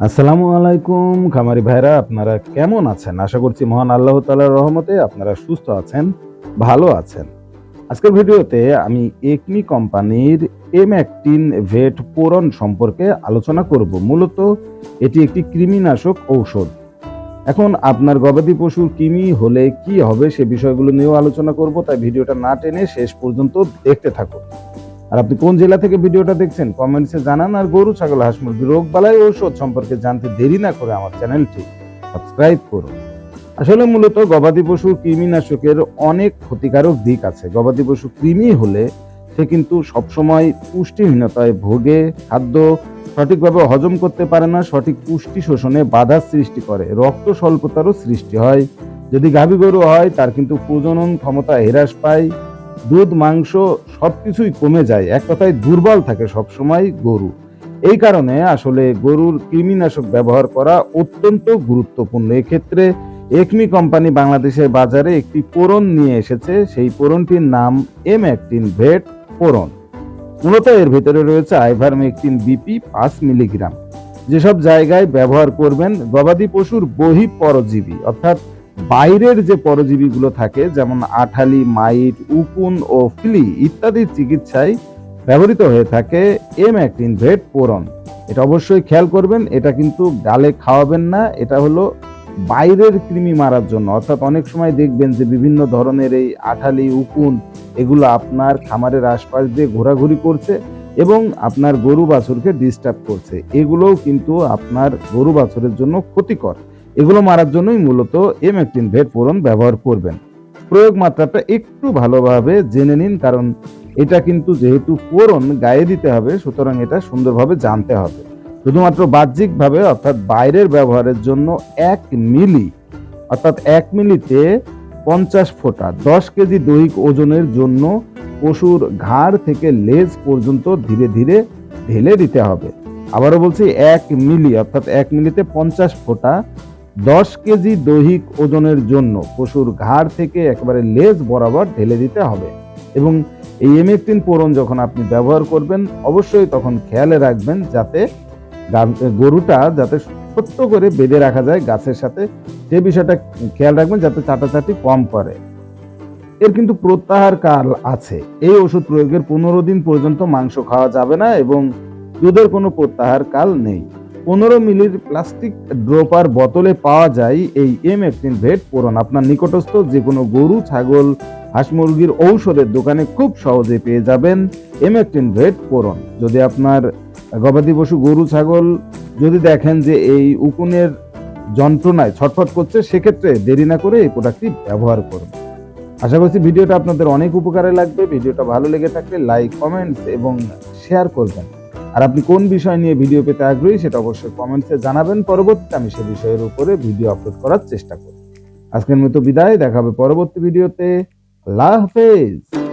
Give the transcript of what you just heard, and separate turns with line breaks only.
আসসালামু আলাইকুম খামারি ভাইরা আপনারা কেমন আছেন? আশা করছি মহান আল্লাহ তালার রহমতে আপনারা সুস্থ আছেন, ভালো আছেন। আজকের ভিডিওতে আমি একমি কোম্পানির এম একটিন ভেট পোরন সম্পর্কে আলোচনা করব। মূলত এটি একটি কৃমিনাশক ঔষধ। এখন আপনার গবাদি পশুর কৃমি হলে কি হবে সে বিষয়গুলো নিয়েও আলোচনা করব, তাই ভিডিওটা না টেনে শেষ পর্যন্ত দেখতে থাকুন। আর আপনি কোন জেলা থেকে ভিডিওটা দেখছেন কমেন্টসে জানান আর গরু, ছাগল, হাঁস, মুরগি, রোগ, বালাই, ঔষধ সম্পর্কে জানতে দেরি না করে আমার চ্যানেলটি সাবস্ক্রাইব করুন। আসলে মূলত গবাদি পশুর কৃমিনাশকের অনেক ক্ষতিকারক দিক আছে। গবাদি পশু কৃমি হলে সে কিন্তু সবসময় পুষ্টিহীনতায় ভোগে, খাদ্য সঠিকভাবে হজম করতে পারে না, সঠিক পুষ্টি শোষণে বাধার সৃষ্টি করে, রক্ত স্বল্পতারও সৃষ্টি হয়। যদি গাভী গরু হয়, তার কিন্তু প্রজনন ক্ষমতা হ্রাস পায়। দুধ, মাংস সবকিছুই কমে যায়। এক কথায় দুর্বল থাকে সবসময় গরু। এই কারণে আসলে গরুর কৃমিনাশক ব্যবহার করা অত্যন্ত গুরুত্বপূর্ণ। এক্ষেত্রে একমি কোম্পানি বাংলাদেশের বাজারে একটি পোরন নিয়ে এসেছে। সেই পোরনটির নাম এম একটিন ভেট পোরন মূলত এর ভেতরে রয়েছে আইভারমেকটিন বিপি পাঁচ মিলিগ্রাম। যেসব জায়গায় ব্যবহার করবেন গবাদি পশুর বহি পরজীবী অর্থাৎ বাইরের যে পরজীবীগুলো থাকে, যেমন আঠালি, মাইট, উকুন ও ফিলি ইত্যাদির চিকিৎসায় ব্যবহৃত হয়ে থাকে এম অ্যাক্টিন ভেট পোরন এটা অবশ্যই খেয়াল করবেন, এটা কিন্তু গালে খাওয়াবেন না, এটা হলো বাইরের কৃমি মারার জন্য। অর্থাৎ অনেক সময় দেখবেন যে বিভিন্ন ধরনের এই আঠালি, উকুন এগুলো আপনার খামারের আশপাশ দিয়ে ঘোরাঘুরি করছে এবং আপনার গরু বাছুরকে ডিস্টার্ব করছে। এগুলোও কিন্তু আপনার গরু বাছুরের জন্য ক্ষতিকর। এগুলো মারার জন্যই মূলত এম একটিন ভেট ফোরন ব্যবহার করবেন। প্রয়োগ মাত্রাটা একটু ভালোভাবে জেনে নিন, কারণ এটা কিন্তু যেহেতু ফোরন গায়ে দিতে হবে, সুতরাং এটা সুন্দরভাবে জানতে হবে। শুধুমাত্র বাহ্যিকভাবে, অর্থাৎ বাইরের ব্যবহারের জন্য এক মিলি, অর্থাৎ এক মিলিতে পঞ্চাশ ফোঁটা, দশ কেজি দৈহিক ওজনের জন্য পশুর ঘাড় থেকে লেজ পর্যন্ত ধীরে ধীরে ঢেলে দিতে হবে। আবারও বলছি, এক মিলি, অর্থাৎ এক মিলিতে পঞ্চাশ ফোঁটা দশ কেজি দৈহিক ওজনের জন্য পশুর ঘাড় থেকে একেবারে লেজ বরাবর ঢেলে দিতে হবে এবং এই এমেকটিন পোড়ন যখন আপনি ব্যবহার করবেন, অবশ্যই তখন খেয়ালে রাখবেন যাতে গরুটা যাতে ছোট্ট করে বেঁধে রাখা যায় গাছের সাথে। সে বিষয়টা খেয়াল রাখবেন যাতে চাটাচাটি কম করে এর কিন্তু প্রত্যাহার কাল আছে। এই ওষুধ প্রয়োগের পনেরো দিন পর্যন্ত মাংস খাওয়া যাবে না এবং দুধের কোনো প্রত্যাহার কাল নেই। পনেরো মিলির প্লাস্টিক ড্রোপার বোতলে পাওয়া যায় এই এম একটিন ভেট পোড়ন আপনার নিকটস্থ যে কোনো গরু, ছাগল, হাঁস মুরগির ঔষধের দোকানে খুব সহজে পেয়ে যাবেন এম একটিন ভেট পোড়ন যদি আপনার গবাদি পশু, গরু, ছাগল যদি দেখেন যে এই উকুনের যন্ত্রণায় ছটফট করছে, সেক্ষেত্রে দেরি না করে এই প্রোডাক্টটি ব্যবহার করুন। আশা করছি ভিডিওটা আপনাদের অনেক উপকারে লাগবে। ভিডিওটা ভালো লেগে থাকলে লাইক, কমেন্টস এবং শেয়ার করবেন। আর আপনি কোন বিষয় নিয়ে ভিডিও পেতে আগ্রহী সেটা অবশ্যই কমেন্টসে জানাবেন। পরবর্তীতে আমি সে বিষয়ের উপরে ভিডিও আপলোড করার চেষ্টা করব। আজকের মতো বিদায় দেখাবে পরবর্তী ভিডিওতে। আল্লাহ হাফেজ।